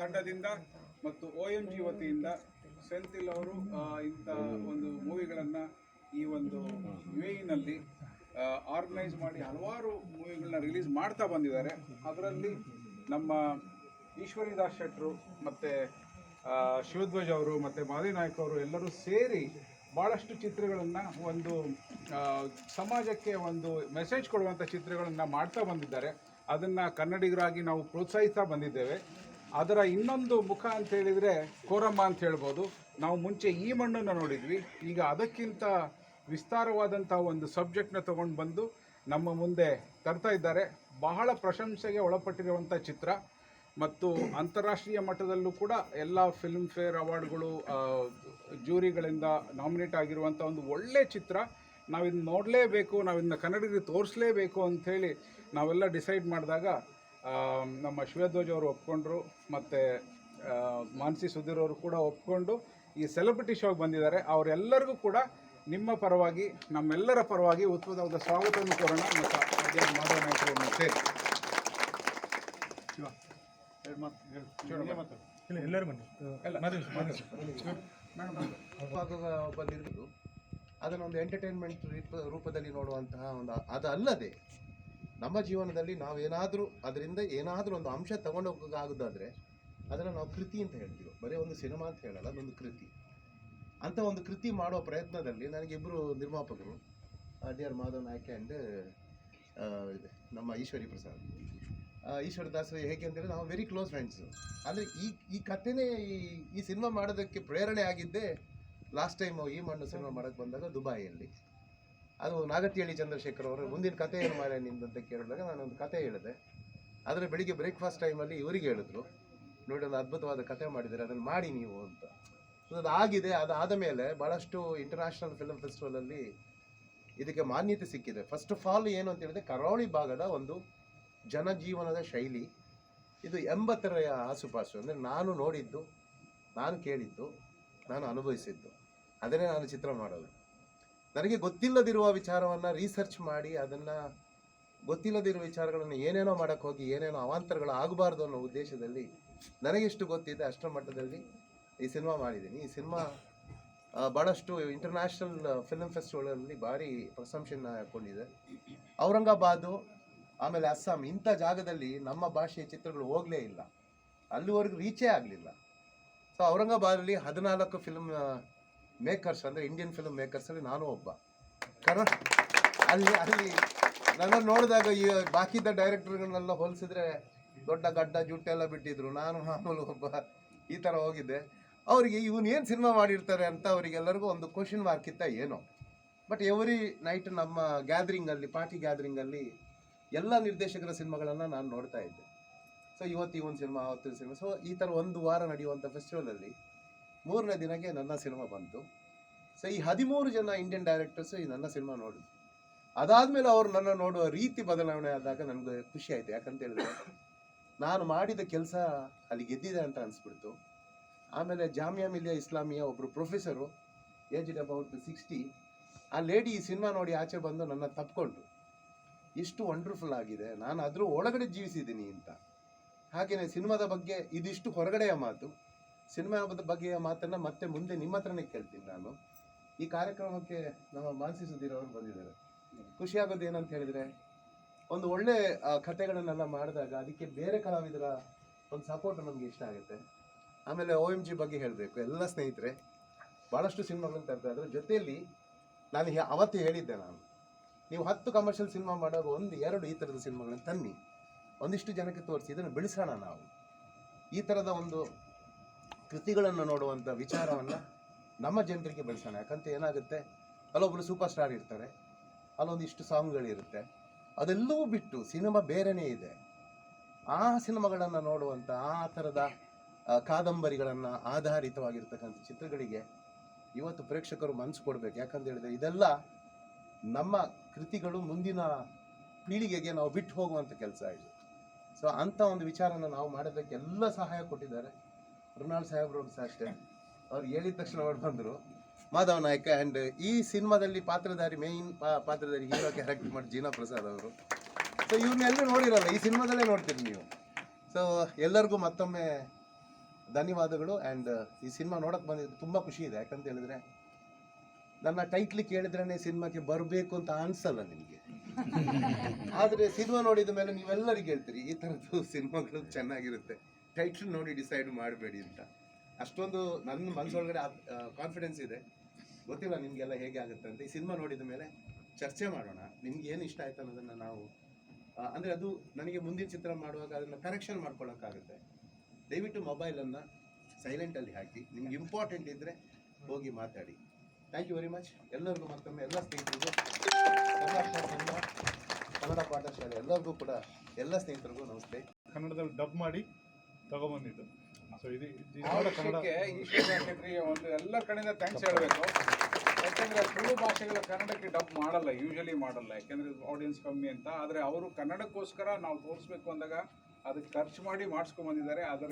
ತಂಡದಿಂದ ಮತ್ತು O M G ವತಿಯಿಂದ ಸೆಂಥಿಲ್ ಅವರು ಇಂಥ ಒಂದು ಮೂವಿಗಳನ್ನು ಈ ಒಂದು ಯು ಆರ್ಗನೈಸ್ ಮಾಡಿ ಹಲವಾರು ಮೂವಿಗಳನ್ನ ರಿಲೀಸ್ ಮಾಡ್ತಾ ಬಂದಿದ್ದಾರೆ. ಅದರಲ್ಲಿ ನಮ್ಮ ಈಶ್ವರಿದಾಸ್ ಶೆಟ್ಟರು ಮತ್ತು ಶಿವಧ್ವಜ್ ಅವರು ಮತ್ತು ಮಾದಿ ನಾಯಕ್ ಅವರು ಎಲ್ಲರೂ ಸೇರಿ ಭಾಳಷ್ಟು ಚಿತ್ರಗಳನ್ನು ಒಂದು ಸಮಾಜಕ್ಕೆ ಒಂದು ಮೆಸೇಜ್ ಕೊಡುವಂಥ ಚಿತ್ರಗಳನ್ನು ಮಾಡ್ತಾ ಬಂದಿದ್ದಾರೆ. ಅದನ್ನು ಕನ್ನಡಿಗರಾಗಿ ನಾವು ಪ್ರೋತ್ಸಾಹಿಸ್ತಾ ಬಂದಿದ್ದೇವೆ. ಅದರ ಇನ್ನೊಂದು ಮುಖ ಅಂತ ಹೇಳಿದರೆ ಕೋರಮ್ಮ ಅಂತ ಹೇಳ್ಬೋದು. ನಾವು ಮುಂಚೆ ಈ ಮಣ್ಣನ್ನು ನೋಡಿದ್ವಿ. ಈಗ ಅದಕ್ಕಿಂತ ವಿಸ್ತಾರವಾದಂಥ ಒಂದು ಸಬ್ಜೆಕ್ಟ್ನ ತಗೊಂಡು ಬಂದು ನಮ್ಮ ಮುಂದೆ ತರ್ತಾ ಇದ್ದಾರೆ. ಬಹಳ ಪ್ರಶಂಸೆಗೆ ಒಳಪಟ್ಟಿರುವಂಥ ಚಿತ್ರ. ಮತ್ತು ಅಂತಾರಾಷ್ಟ್ರೀಯ ಮಟ್ಟದಲ್ಲೂ ಕೂಡ ಎಲ್ಲ ಫಿಲ್ಮ್ ಫೇರ್ ಅವಾರ್ಡ್ಗಳು ಜೂರಿಗಳಿಂದ ನಾಮಿನೇಟ್ ಆಗಿರುವಂಥ ಒಂದು ಒಳ್ಳೆಯ ಚಿತ್ರ. ನಾವು ಇದನ್ನ ನೋಡಲೇಬೇಕು ನಾವು ಇದನ್ನ ಕನ್ನಡಿಗರಿಗೆ ತೋರಿಸಲೇಬೇಕು ಅಂಥೇಳಿ ನಾವೆಲ್ಲ ಡಿಸೈಡ್ ಮಾಡಿದಾಗ ನಮ್ಮ ಶಿವಧ್ವಜ್ ಅವರು ಒಪ್ಕೊಂಡ್ರು ಮತ್ತು ಮಾನಸಿ ಸುಧೀರ್ ಅವರು ಕೂಡ ಒಪ್ಕೊಂಡು ಈ ಸೆಲೆಬ್ರಿಟಿ ಶೋಗೆ ಬಂದಿದ್ದಾರೆ. ಅವರೆಲ್ಲರಿಗೂ ಕೂಡ ನಿಮ್ಮ ಪರವಾಗಿ ನಮ್ಮೆಲ್ಲರ ಪರವಾಗಿ ಉತ್ಪದವಾದ ಸ್ವಾಗತವನ್ನು ಕೋರೋಣ ಮತ್ತು ಮಾಧವ ನಾಯಕರನ್ನು ಸೇರಿ. ನಿರ್ಮಿತು ಅದನ್ನೊಂದು ಎಂಟರ್ಟೈನ್ಮೆಂಟ್ ರೂಪದಲ್ಲಿ ನೋಡುವಂತಹ ಒಂದು ಅದಲ್ಲದೆ ಅಲ್ಲದೆ ನಮ್ಮ ಜೀವನದಲ್ಲಿ ನಾವೇನಾದರೂ ಅದರಿಂದ ಏನಾದರೂ ಒಂದು ಅಂಶ ತಗೊಂಡು ಹೋಗೋಕ್ಕಾಗೋದಾದರೆ ಅದನ್ನು ನಾವು ಕೃತಿ ಅಂತ ಹೇಳ್ತೀವಿ. ಬರೀ ಒಂದು ಸಿನಿಮಾ ಅಂತ ಹೇಳಲ್ಲ, ಅದೊಂದು ಕೃತಿ. ಅಂತ ಒಂದು ಕೃತಿ ಮಾಡೋ ಪ್ರಯತ್ನದಲ್ಲಿ ನನಗೆ ಇಬ್ಬರು ನಿರ್ಮಾಪಕರು D R Madhav Naik and ನಮ್ಮ ಈಶ್ವರಿ ಪ್ರಸಾದ್. ಈಶ್ವರ ದಾಸ್ ಹೇಗೆ ಅಂತೇಳಿ ನಾವು ವೆರಿ ಕ್ಲೋಸ್ ಫ್ರೆಂಡ್ಸು ಅಂದರೆ ಈ ಈ ಕಥೆನೇ ಈ ಈ ಸಿನಿಮಾ ಮಾಡೋದಕ್ಕೆ ಪ್ರೇರಣೆ ಆಗಿದ್ದೇ ಲಾಸ್ಟ್ ಟೈಮ್ ಈ ಮಣ್ಣು ಸಿನಿಮಾ ಮಾಡೋಕ್ಕೆ ಬಂದಾಗ ದುಬೈಯಲ್ಲಿ. ಅದು ನಾಗತಿಹಳ್ಳಿ ಚಂದ್ರಶೇಖರ್ ಅವರು ಮುಂದಿನ ಕತೆ ಏನು ಮಾರ ನಿಂದು ಅಂತ ಕೇಳಿದಾಗ ನಾನೊಂದು ಕತೆ ಹೇಳಿದೆ. ಆದರೆ ಬೆಳಿಗ್ಗೆ ಬ್ರೇಕ್ಫಾಸ್ಟ್ ಟೈಮಲ್ಲಿ ಇವರಿಗೆ ಹೇಳಿದ್ರು, ನೋಡಿ ಒಂದು ಅದ್ಭುತವಾದ ಕತೆ ಮಾಡಿದ್ದಾರೆ, ಅದನ್ನು ಮಾಡಿ ನೀವು ಅಂತ. ಅದು ಆಗಿದೆ ಅದಾದ ಮೇಲೆ ಭಾಳಷ್ಟು ಇಂಟರ್ನ್ಯಾಷನಲ್ ಫಿಲ್ಮ್ ಫೆಸ್ಟಿವಲಲ್ಲಿ ಇದಕ್ಕೆ ಮಾನ್ಯತೆ ಸಿಕ್ಕಿದೆ. ಫಸ್ಟ್ ಆಫ್ ಆಲ್ ಏನು ಅಂತ ಹೇಳಿದ್ರೆ ಕರಾವಳಿ ಭಾಗದ ಒಂದು ಜನಜೀವನದ ಶೈಲಿ. ಇದು ಎಂಬತ್ತರ ಆಸುಪಾಸು, ಅಂದರೆ ನಾನು ನೋಡಿದ್ದು, ನಾನು ಕೇಳಿದ್ದು, ನಾನು ಅನುಭವಿಸಿದ್ದು. ಅದನ್ನೇ ನಾನು ಚಿತ್ರ ಮಾಡೋದು. ನನಗೆ ಗೊತ್ತಿಲ್ಲದಿರುವ ವಿಚಾರವನ್ನು ರಿಸರ್ಚ್ ಮಾಡಿ ಅದನ್ನು ಗೊತ್ತಿಲ್ಲದಿರುವ ವಿಚಾರಗಳನ್ನು ಏನೇನೋ ಮಾಡಕ್ಕೆ ಹೋಗಿ, ಏನೇನೋ ಅವಾಂತರಗಳು ಆಗಬಾರ್ದು ಅನ್ನೋ ಉದ್ದೇಶದಲ್ಲಿ ನನಗೆಷ್ಟು ಗೊತ್ತಿದೆ ಅಷ್ಟರ ಮಟ್ಟದಲ್ಲಿ ಈ ಸಿನಿಮಾ ಮಾಡಿದ್ದೀನಿ. ಈ ಸಿನಿಮಾ ಭಾಳಷ್ಟು ಇಂಟರ್ನ್ಯಾಷನಲ್ ಫಿಲ್ಮ್ ಫೆಸ್ಟಿವಲಲ್ಲಿ ಭಾರಿ ಪ್ರಶಂಸೆಯನ್ನು ಕೊಂಡಿದೆ ಔರಂಗಾಬಾದು, ಆಮೇಲೆ ಅಸ್ಸಾಂ, ಇಂಥ ಜಾಗದಲ್ಲಿ ನಮ್ಮ ಭಾಷೆಯ ಚಿತ್ರಗಳು ಹೋಗಲೇ ಇಲ್ಲ. ಅಲ್ಲಿವರೆಗೂ ರೀಚೇ ಆಗಲಿಲ್ಲ. ಸೊ ಔರಂಗಾಬಾದಲ್ಲಿ ಹದಿನಾಲ್ಕು ಫಿಲ್ಮ್ ಮೇಕರ್ಸ್ ಅಂದರೆ ಇಂಡಿಯನ್ ಫಿಲ್ಮ್ ಮೇಕರ್ಸಲ್ಲಿ ನಾನು ಒಬ್ಬ. ಕನ್ನಡ ಅಲ್ಲಿ ಅಲ್ಲಿ ನನ್ನ ನೋಡಿದಾಗ ಈ ಬಾಕಿದ ಡೈರೆಕ್ಟರ್ಗಳನ್ನೆಲ್ಲ ಹೋಲಿಸಿದ್ರೆ ದೊಡ್ಡ ಗಡ್ಡ ಜುಟ್ಟೆಲ್ಲ ಬಿಟ್ಟಿದ್ರು. ನಾನು ಮಾಮೂಲು ಒಬ್ಬ ಈ ಥರ ಹೋಗಿದ್ದೆ. ಅವರಿಗೆ ಇವನು ಏನು ಸಿನಿಮಾ ಮಾಡಿರ್ತಾರೆ ಅಂತ ಅವರಿಗೆಲ್ಲರಿಗೂ ಒಂದು ಕ್ವಶನ್ ಮಾರ್ಕ್ ಇತ್ತ ಏನೋ. ಬಟ್ ಎವ್ರಿ ನೈಟ್ ನಮ್ಮ ಗ್ಯಾದರಿಂಗಲ್ಲಿ ಪಾರ್ಟಿ ಗ್ಯಾದರಿಂಗಲ್ಲಿ ಎಲ್ಲ ನಿರ್ದೇಶಕರ ಸಿನಿಮಾಗಳನ್ನು ನಾನು ನೋಡ್ತಾ ಇದ್ದೆ. ಸೊ ಇವತ್ತು ಒಂದು ಸಿನಿಮಾ ಆವತ್ತಿನ ಸಿನಿಮಾ ಸೊ ಈ ಥರ ಒಂದು ವಾರ ನಡೆಯುವಂಥ ಫೆಸ್ಟಿವಲಲ್ಲಿ ಮೂರನೇ ದಿನಕ್ಕೆ ನನ್ನ ಸಿನಿಮಾ ಬಂತು. ಸೊ ಈ ಹದಿಮೂರು ಜನ ಇಂಡಿಯನ್ ಡೈರೆಕ್ಟರ್ಸ್ ಈ ನನ್ನ ಸಿನಿಮಾ ನೋಡಿದ್ರು. ಅದಾದಮೇಲೆ ಅವರು ನನ್ನ ನೋಡುವ ರೀತಿ ಬದಲಾವಣೆ ಆದಾಗ ನನಗೆ ಖುಷಿ ಆಯಿತು. ಯಾಕಂತ ಹೇಳಿದ್ರೆ, ನಾನು ಮಾಡಿದ ಕೆಲಸ ಅಲ್ಲಿ ಗೆದ್ದಿದೆ ಅಂತ ಅನಿಸ್ಬಿಡ್ತು. ಆಮೇಲೆ ಜಾಮಿಯಾ ಮಿಲಿಯಾ ಇಸ್ಲಾಮಿಯಾ ಒಬ್ಬರು ಪ್ರೊಫೆಸರು ಏಜ್ ಅಬೌಟ್ ಸಿಕ್ಸ್ಟಿ ಆ ಲೇಡಿ ಈ ಸಿನಿಮಾ ನೋಡಿ ಆಚೆ ಬಂದು ನನ್ನ ತಪ್ಕೊಂಡ್ರು. ಇಷ್ಟು ವಂಡರ್ಫುಲ್ ಆಗಿದೆ. ನಾನು ಅದ್ರ ಒಳಗಡೆ ಜೀವಿಸಿದ್ದೀನಿ ಅಂತ. ಹಾಗೆಯೇ ಸಿನಿಮಾದ ಬಗ್ಗೆ ಇದಿಷ್ಟು ಹೊರಗಡೆಯ ಮಾತು. ಸಿನಿಮಾದ ಬಗ್ಗೆಯ ಮಾತನ್ನು ಮತ್ತೆ ಮುಂದೆ ನಿಮ್ಮ ಹತ್ರನೇ ಕೇಳ್ತೀನಿ ನಾನು. ಈ ಕಾರ್ಯಕ್ರಮಕ್ಕೆ ನಮ್ಮ ಮಾನಸಿ ಸುಧೀರ್ ಅವರು ಬಂದಿದ್ದಾರೆ. ಖುಷಿಯಾಗೋದು ಏನಂತ ಹೇಳಿದರೆ, ಒಂದು ಒಳ್ಳೆ ಕಥೆಗಳನ್ನೆಲ್ಲ ಮಾಡಿದಾಗ ಅದಕ್ಕೆ ಬೇರೆ ಕಲಾವಿದರ ಒಂದು ಸಪೋರ್ಟ್ ನಮಗೆ ಇಷ್ಟ ಆಗುತ್ತೆ. ಆಮೇಲೆ ಓ ಎಂ ಜಿ ಬಗ್ಗೆ ಹೇಳಬೇಕು. ಎಲ್ಲ ಸ್ನೇಹಿತರೆ ಭಾಳಷ್ಟು ಸಿನಿಮಾಗಳನ್ನು ತರ್ತಾ ಇದ್ರೆ ಜೊತೆಯಲ್ಲಿ ನಾನು ಅವತ್ತು ಹೇಳಿದ್ದೆ ನಾನು, ನೀವು ಹತ್ತು ಕಮರ್ಷಿಯಲ್ ಸಿನಿಮಾ ಮಾಡುವಾಗ ಒಂದು, ಎರಡು ಈ ಥರದ ಸಿನಿಮಾಗಳನ್ನು ತನ್ನಿ. ಒಂದಿಷ್ಟು ಜನಕ್ಕೆ ತೋರಿಸಿ, ಇದನ್ನು ಬೆಳೆಸೋಣ ನಾವು. ಈ ಥರದ ಒಂದು ಕೃತಿಗಳನ್ನು ನೋಡುವಂಥ ವಿಚಾರವನ್ನು ನಮ್ಮ ಜನರಿಗೆ ಬೆಳೆಸೋಣ. ಯಾಕಂತ ಏನಾಗುತ್ತೆ? ಅಲ್ಲೊಬ್ಬರು ಸೂಪರ್ ಸ್ಟಾರ್ ಇರ್ತಾರೆ ಅಲ್ಲೊಂದಿಷ್ಟು ಸಾಂಗ್ಗಳಿರುತ್ತೆ ಅದೆಲ್ಲವೂ ಬಿಟ್ಟು ಸಿನಿಮಾ ಬೇರೆಯೇ ಇದೆ. ಆ ಸಿನಿಮಾಗಳನ್ನು ನೋಡುವಂಥ ಆ ಥರದ ಕಾದಂಬರಿಗಳನ್ನು ಆಧಾರಿತವಾಗಿರ್ತಕ್ಕಂಥ ಚಿತ್ರಗಳಿಗೆ ಇವತ್ತು ಪ್ರೇಕ್ಷಕರು ಮನಸ್ಸು ಕೊಡಬೇಕು. ಯಾಕಂತ ಹೇಳಿದ್ರೆ ಇದೆಲ್ಲ ನಮ್ಮ ಕೃತಿಗಳು ಮುಂದಿನ ಪೀಳಿಗೆಗೆ ನಾವು ಬಿಟ್ಟು ಹೋಗುವಂಥ ಕೆಲಸ ಇದು. ಸೊ ಅಂಥ ಒಂದು ವಿಚಾರನ ನಾವು ಮಾಡೋದಕ್ಕೆ ಎಲ್ಲ ಸಹಾಯ ಕೊಟ್ಟಿದ್ದಾರೆ. ಮೃಣಾಲ್ ಸಾಹೇಬ್ರು ಸಹ ಅಷ್ಟೇ. ಅವ್ರು ಹೇಳಿದ ತಕ್ಷಣ ಅವ್ರು ಬಂದರು. ಮಾಧವ ನಾಯಕ ಆ್ಯಂಡ್ ಈ ಸಿನಿಮಾದಲ್ಲಿ ಪಾತ್ರಧಾರಿ ಮೇಯ್ನ್ ಪಾತ್ರಧಾರಿ ಹೀರೋ ಕ್ಯಾರೆಕ್ಟರ್ ಮಾಡಿ ಜೀನಾ ಪ್ರಸಾದ್ ಅವರು. ಸೊ ಇವ್ರನ್ನೆಲ್ಲೂ ನೋಡಿರಲ್ಲ ಈ ಸಿನಿಮಾದಲ್ಲೇ ನೋಡ್ತೀರಿ ನೀವು. ಸೊ ಎಲ್ಲರಿಗೂ ಮತ್ತೊಮ್ಮೆ ಧನ್ಯವಾದಗಳು ಆ್ಯಂಡ್ ಈ ಸಿನಿಮಾ ನೋಡಕ್ಕೆ ಬಂದಿದ್ದು ತುಂಬ ಖುಷಿ ಇದೆ. ಯಾಕಂತ ಹೇಳಿದ್ರೆ ನನ್ನ ಟೈಟ್ಲಿ ಕೇಳಿದ್ರೇ ಸಿನಿಮಾಕ್ಕೆ ಬರಬೇಕು ಅಂತ ಅನಿಸಲ್ಲ ನಿಮಗೆ. ಆದರೆ ಸಿನಿಮಾ ನೋಡಿದ ಮೇಲೆ ನೀವೆಲ್ಲರಿಗೂ ಹೇಳ್ತೀರಿ ಈ ಥರದ್ದು ಸಿನಿಮಾಗಳು ಚೆನ್ನಾಗಿರುತ್ತೆ. ಟೈಟ್ಲ್ ನೋಡಿ ಡಿಸೈಡ್ ಮಾಡಬೇಡಿ ಅಂತ. ಅಷ್ಟೊಂದು ನನ್ನ ಮನಸ್ಸೊಳಗಡೆ ಕಾನ್ಫಿಡೆನ್ಸ್ ಇದೆ. ಗೊತ್ತಿಲ್ಲ ನಿಮಗೆಲ್ಲ ಹೇಗೆ ಆಗುತ್ತೆ ಅಂತ. ಈ ಸಿನಿಮಾ ನೋಡಿದ ಮೇಲೆ ಚರ್ಚೆ ಮಾಡೋಣ. ನಿಮ್ಗೆ ಏನು ಇಷ್ಟ ಆಯ್ತು ಅನ್ನೋದನ್ನು ನಾವು ಅಂದರೆ ಅದು ನನಗೆ ಮುಂದಿನ ಚಿತ್ರ ಮಾಡುವಾಗ ಅದನ್ನು ಕರೆಕ್ಷನ್ ಮಾಡ್ಕೊಳ್ಳೋಕ್ಕಾಗುತ್ತೆ ದಯವಿಟ್ಟು ಮೊಬೈಲನ್ನು ಸೈಲೆಂಟಲ್ಲಿ ಹಾಕಿ. ನಿಮ್ಗೆ ಇಂಪಾರ್ಟೆಂಟ್ ಇದ್ದರೆ ಹೋಗಿ ಮಾತಾಡಿ. ಥ್ಯಾಂಕ್ ಯು ವೆರಿ ಮಚ್ ಎಲ್ಲರಿಗೂ ಮತ್ತೊಮ್ಮೆ, ಎಲ್ಲ ಸ್ನೇಹಿತರಿಗೂ, ಕನ್ನಡ ಪಾಠಶಾಲೆ ಎಲ್ಲರಿಗೂ ಕೂಡ, ಎಲ್ಲ ಸ್ನೇಹಿತರಿಗೂ ನಮಸ್ತೆ. ಕನ್ನಡದಲ್ಲಿ ಡಬ್ ಮಾಡಿ. ತಗೊಂಬಂದಿದ್ದು. ಸೊ ಇದು ಒಂದು ಎಲ್ಲ ಕಡೆಯಿಂದ ಥ್ಯಾಂಕ್ಸ್ ಹೇಳಬೇಕು. ಯಾಕಂದ್ರೆ ತುಳು ಭಾಷೆಗಳ ಕನ್ನಡಕ್ಕೆ ಡಬ್ ಮಾಡಲ್ಲ ಯೂಶಲಿ ಮಾಡಲ್ಲ. ಯಾಕಂದ್ರೆ ಆಡಿಯನ್ಸ್ ಕಮ್ಮಿ ಅಂತ. ಆದರೆ ಅವರು ಕನ್ನಡಕ್ಕೋಸ್ಕರ ನಾವು ತೋರಿಸ್ಬೇಕು ಅಂದಾಗ ಅದಕ್ಕೆ ಖರ್ಚು ಮಾಡಿ ಮಾಡಿಸ್ಕೊಂಡ್ ಬಂದಿದ್ದಾರೆ ಅದರ